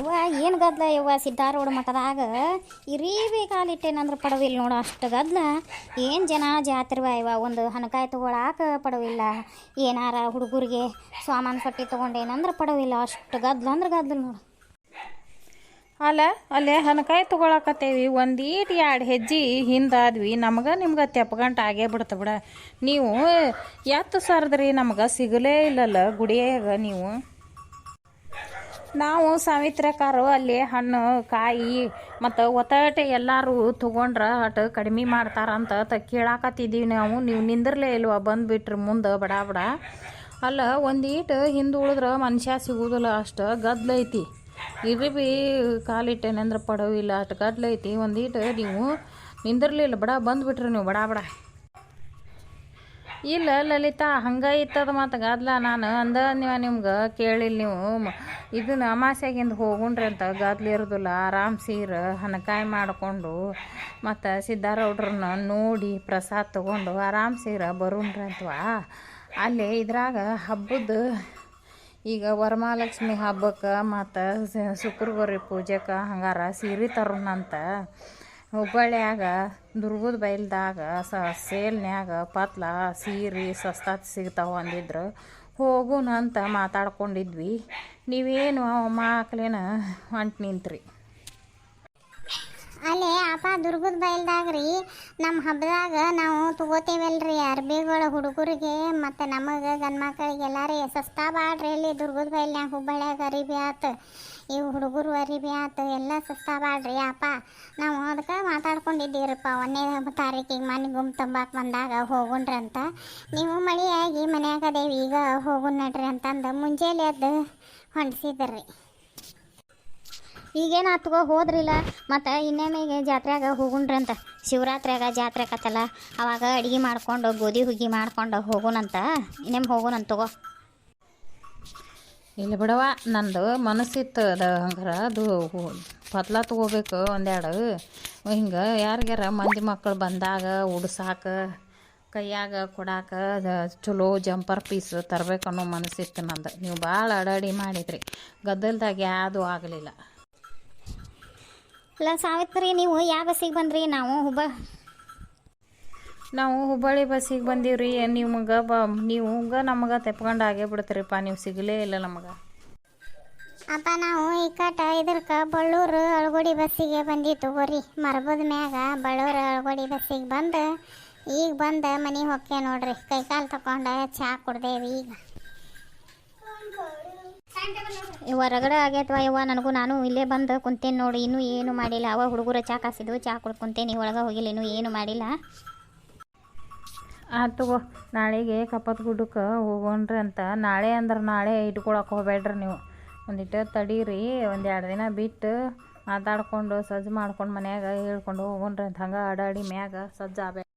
ಯವ್ವ, ಏನು ಗದ್ಲ ಯವ್ವ, ಸಿದ್ಧಾರೂಢ ಮಠದಾಗ? ಇರೀವಿ ಕಾಲಿಟ್ಟೇನಂದ್ರೆ ಪಡವಿಲ್ಲ ನೋಡು, ಅಷ್ಟು ಗದ್ಲ. ಏನು ಜನ ಜಾತ್ರೆ ಯವ್ವ, ಒಂದು ಹಣಕಾಯಿ ತೊಗೊಳಾಕ ಪಡವಿಲ್ಲ. ಏನಾರ ಹುಡುಗರಿಗೆ ಸಾಮಾನು ಪಟ್ಟಿ ತೊಗೊಂಡೇನಂದ್ರೆ ಪಡವಿಲ್ಲ, ಅಷ್ಟು ಗದ್ಲ ಅಂದ್ರೆ ಗದ್ಲ ನೋಡು. ಅಲ್ಲ, ಅಲ್ಲೇ ಹನಕಾಯಿ ತೊಗೊಳಕತ್ತೇವಿ, ಒಂದೀಟ್ ಎರಡು ಹೆಜ್ಜೆ ಹಿಂದಾದ್ವಿ, ನಮ್ಗೆ ನಿಮ್ಗೆ ತೆಪ್ಪಗಂಟು ಆಗೇ ಬಿಡ್ತ ಬಿಡ. ನೀವು ಎತ್ತು ಸರ್ದ್ರಿ, ನಮ್ಗೆ ಸಿಗಲೇ ಇಲ್ಲಲ್ಲ, ಗುಡಿಯಾಗ ನೀವು. ನಾವು ಸಾವಿತ್ರಕಾರು ಅಲ್ಲಿ ಹಣ್ಣು, ಕಾಯಿ ಮತ್ತು ಒತ್ತಟೆ ಎಲ್ಲರೂ ತೊಗೊಂಡ್ರೆ ಅಟ್ ಕಡಿಮೆ ಮಾಡ್ತಾರಂತ ತ ಕೇಳಾಕತ್ತಿದ್ದೀವಿ ನಾವು. ನೀವು ನಿಂದಿರ್ಲೇ ಇಲ್ವಾ? ಬಂದುಬಿಟ್ರಿ ಮುಂದೆ ಬಡ ಬಡ. ಅಲ್ಲ ಒಂದೀಟು ಹಿಂದೆ ಉಳಿದ್ರೆ ಮನುಷ್ಯ ಸಿಗುವುದಿಲ್ಲ ಅಷ್ಟು. ಗದ್ಲೈತಿ ಇರಿ ಭೀ ಕಾಲಿಟ್ಟೇನೆಂದ್ರೆ ಪಡವಿಲ್ಲ ಅಷ್ಟು ಗದ್ಲೈತಿ ಒಂದೀಟು ನೀವು ನಿಂದಿರ್ಲಿಲ್ಲ ಬಡ ಬಂದುಬಿಟ್ರಿ ನೀವು ಬಡ ಬಡ. ಇಲ್ಲ ಲಲಿತಾ, ಹಂಗೆ ಇತ್ತದ ಮತ್ತು ಗದ್ಲ ನಾನು ಅಂದ ನೀವು ನಿಮ್ಗೆ ಕೇಳಿಲ್ಲ ನೀವು. ಇದನ್ನ ಅಮಾಸ್ಯಾಗಿಂದ ಹೋಗುಣ್ರಿ ಅಂತ ಗದ್ಲ ಇರೋದಿಲ್ಲ, ಆರಾಮ್ ಸೀರ ಹನಕಾಯಿ ಮಾಡಿಕೊಂಡು ಮತ್ತು ಸಿದ್ಧಾರೌಡ್ರನ್ನ ನೋಡಿ ಪ್ರಸಾದ ತಗೊಂಡು ಆರಾಮ್ ಸೀರ ಬರುಣ್ರಿ ಅಂತವಾ. ಅಲ್ಲಿ ಇದ್ರಾಗ ಹಬ್ಬದ ಈಗ ವರಮಹಾಲಕ್ಷ್ಮಿ ಹಬ್ಬಕ್ಕೆ ಮತ್ತು ಶುಕ್ರವಾರ ಪೂಜೆಗೆ ಹಂಗಾರ ಸೀರೆ ತರೋಣಂತ ಹುಬ್ಬಳ್ಳಿಯಾಗ, ದುರ್ಗದ ಬೈಲ್ದಾಗ ಸ ಸೇಲ್ನ್ಯಾಗ ಪತ್ಲ, ಸೀರೆ, ಸಸ್ತಾತ್ ಸಿಗ್ತಾವೆ ಅಂದಿದ್ರು. ಹೋಗೋಣ ಅಂತ ಮಾತಾಡ್ಕೊಂಡಿದ್ವಿ. ನೀವೇನು ಮಾಕ್ಲೇನ ಹೊಂಟು ನಿಂತ್ರಿ? ಅಲ್ಲೇ ಅಪ್ಪ ದುರ್ಗದ ಬಯಲ್ದಾಗ್ರಿ ನಮ್ಮ ಹಬ್ಬದಾಗ ನಾವು ತಗೋತೇವಲ್ರಿ ಅರ್ಬಿಗಳು ಹುಡುಗರಿಗೆ, ಮತ್ತು ನಮಗೆ ಗಂಡು ಮಕ್ಕಳಿಗೆ ರೀ ಸಸ್ತಾ ಬಾಡ್ರಿ ಇಲ್ಲಿ ದುರ್ಗದ ಬಯಲ್ನ್ಯಾಗ ಹುಬ್ಬಳ್ಳಿಯಾಗ ಅರಿಬಿ ಆತು. ಇವು ಹುಡುಗರು ಅರಿಬಿ ಆತು, ಎಲ್ಲ ಸಸ್ತಾ ಬಾಡ್ರಿ ಅಪ್ಪ. ನಾವು ಅದಕ್ಕೆ ಮಾತಾಡ್ಕೊಂಡಿದ್ದೀರಪ್ಪ, ಒಂದೇ ತಾರೀಕಿಗೆ ಮನೆ ಗುಮ್ ತಂಬಾಕ್ ಬಂದಾಗ ಹೋಗುಣ್ರಿ ಅಂತ. ನೀವು ಮಳೆಯಾಗಿ ಮನ್ಯಾಗ ಅದೇವಿ, ಈಗ ಹೋಗುಣ ನಡ್ರಿ ಅಂತಂದು ಮುಂಜಾನೆ ಅದು ಹೊಂಡ್ಸಿದ್ರಿ. ಈಗೇನು ಆತ್ಗೋ ಹೋದ್ರಿಲ್ಲ, ಮತ್ತು ಇನ್ನೊಮ್ಮೆಗೆ ಜಾತ್ರೆಯಾಗ ಹೋಗುಣ್ರಿ ಅಂತ. ಶಿವರಾತ್ರಿಯಾಗ ಜಾತ್ರೆ ಆಕತ್ತಲ್ಲ, ಅವಾಗ ಅಡುಗೆ ಮಾಡ್ಕೊಂಡು, ಗೋಧಿ ಹುಗ್ಗಿ ಮಾಡ್ಕೊಂಡು ಹೋಗುಣಂತ ಇನ್ನೊಮ್ಮೆ ಹೋಗೋಣಂತ ತಗೋ. ಇಲ್ಲ ಬಿಡವ ನಂದು ಮನಸ್ಸಿತ್ತು ಅದು ಹಂಗಾರ, ಅದು ಪತ್ಲ ತಗೋಬೇಕು ಒಂದೆರಡು. ಹಿಂಗೆ ಯಾರಿಗ್ಯಾರ ಮಂದಿ ಮಕ್ಕಳು ಬಂದಾಗ ಉಡ್ಸಾಕ, ಕೈಯಾಗ ಕೊಡಾಕ ಚಲೋ ಜಂಪರ್ ಪೀಸ್ ತರಬೇಕು ಅನ್ನೋ ಮನಸ್ಸಿತ್ತು ನಂದು. ನೀವು ಭಾಳ ಅಡಾಡಿ ಮಾಡಿದ್ರಿ. ಗದ್ದಲ್ದಾಗ ಯಾವುದು ಆಗಲಿಲ್ಲ. ಇಲ್ಲ ಸಾವಿತ್ರಿ, ನೀವು ಯಾವ ಬಸ್ಸಿಗೆ ಬಂದ್ರಿ? ನಾವು ಹುಬ್ಬ ನಾವು ಹುಬ್ಬಳ್ಳಿ ಬಸ್ಸಿಗೆ ಬಂದೀವ್ರಿ. ನಿಮ್ಗೆ ಬ ನೀವು ನಮಗೆ ತೆಪ್ಕೊಂಡು ಆಗೇ ಬಿಡ್ತೀರಿಪ್ಪ. ನೀವು ಸಿಗಲೇ ಇಲ್ಲ ನಮಗೆ. ಅಪ್ಪ, ನಾವು ಈ ಕಟ ಇದ್ರಕ್ಕೆ ಬಳ್ಳೂರು ಅಳಗೋಡಿ ಬಸ್ಸಿಗೆ ಬಂದಿ ತಗೋರಿ ಮರಬದ ಮ್ಯಾಗ ಬಳ್ಳೂರು ಅಳಗೋಡಿ ಬಸ್ಸಿಗೆ ಬಂದು, ಈಗ ಬಂದು ಮನೆಗೆ ಹೊಕ್ಕೆ ನೋಡ್ರಿ. ಕೈಕಾಲು ತಗೊಂಡು ಚಹಾ ಕುಡ್ದೇವಿ ಈಗ. ಇವ ರಗಡ ಆಗೈತವ ಇವ, ನನಗೂ ನಾನು ಇಲ್ಲೇ ಬಂದು ಕುಂತೇನೆ ನೋಡಿ. ಇನ್ನೂ ಏನು ಮಾಡಿಲ್ಲ. ಅವ ಹುಡುಗರ ಚಾ ಕಾಸಿದ್ವು. ಚಾ ಕುಡ್ಕೊಂತೇನೆ. ಒಳಗೆ ಹೋಗಿಲ್ಲ. ಇನ್ನೂ ಏನು ಮಾಡಿಲ್ಲ. ಆತು ತಗೋ, ನಾಳೆಗೆ ಕಪ್ಪತ್ ಗುಡ್ಡಕ್ಕೆ ಹೋಗೋಣ್ರಿ ಅಂತ. ನಾಳೆ ಅಂದ್ರೆ ನಾಳೆ ಇಟ್ಕೊಳಕ್ಕೆ ಹೋಗ್ಬೇಡ್ರಿ ನೀವು. ಒಂದಿಟ್ಟು ತಡೀರಿ, ಒಂದು ಎರಡು ದಿನ ಬಿಟ್ಟು ಮಾತಾಡ್ಕೊಂಡು, ಸಜ್ಜು ಮಾಡ್ಕೊಂಡು ಮನ್ಯಾಗ ಹೇಳ್ಕೊಂಡು ಹೋಗೋಣ್ರಿ ಅಂತ. ಹಂಗೆ ಅಡಾಡಿ ಮ್ಯಾಗ ಸಜ್ಜು ಆಗ್ಬೇಕು